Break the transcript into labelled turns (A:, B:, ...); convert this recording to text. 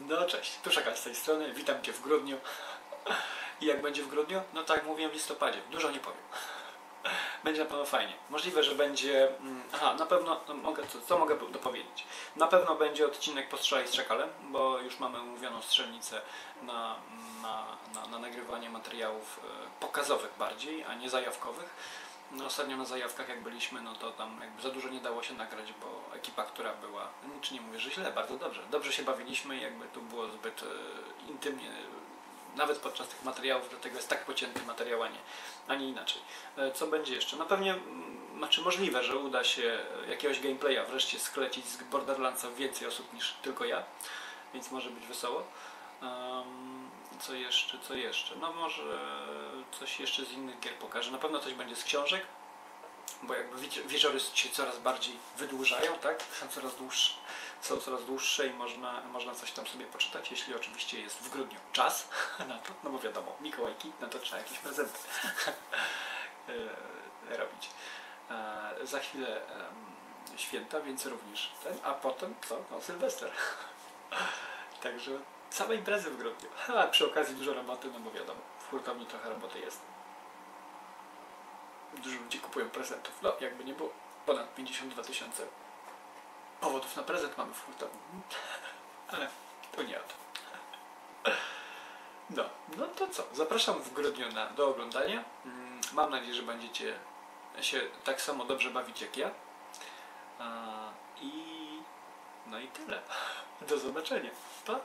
A: No cześć, tu Szakal z tej strony, witam Cię w grudniu. I jak będzie w grudniu? No tak mówiłem w listopadzie, dużo nie powiem. Będzie na pewno fajnie. Możliwe, że będzie... mm, Aha, na pewno, no mogę, co, co mogę dopowiedzieć? Na pewno będzie odcinek Postrzelaj z Szakalem, bo już mamy umówioną strzelnicę na, na, na, na nagrywanie materiałów e, pokazowych bardziej, a nie zajawkowych. No, ostatnio na zajawkach jak byliśmy, no to tam jakby za dużo nie dało się nagrać, ekipa, która była, nic nie mówię, że źle, bardzo dobrze. Dobrze się bawiliśmy jakby tu było zbyt e, intymnie, nawet podczas tych materiałów, dlatego jest tak pocięty materiał, a nie, a nie inaczej. E, Co będzie jeszcze? No pewnie, mm, znaczy możliwe, że uda się jakiegoś gameplaya wreszcie sklecić z Borderlandsa więcej osób niż tylko ja, więc może być wesoło. Em, co jeszcze, co jeszcze? No może coś jeszcze z innych gier pokażę. Na pewno coś będzie z książek, bo jakby wiecz- wieczory się coraz bardziej wydłużają, tak? Są coraz dłuższe, są coraz dłuższe i można, można coś tam sobie poczytać, jeśli oczywiście jest w grudniu czas na to, no bo wiadomo, Mikołajki, no to trzeba jakieś prezenty e, robić. E, Za chwilę święta, więc również ten, a potem co? No Sylwester. Także same imprezy w grudniu. A przy okazji dużo roboty, no bo wiadomo, w hurtowni trochę roboty jest. Dużo ludzi kupują prezentów. No, jakby nie było. Ponad 52 tysiące powodów na prezent mamy w hurtowni. Ale to nie o to. No, no to co? Zapraszam w grudniu na, do oglądania. Mm, Mam nadzieję, że będziecie się tak samo dobrze bawić jak ja. I no i tyle. Do zobaczenia. Pa!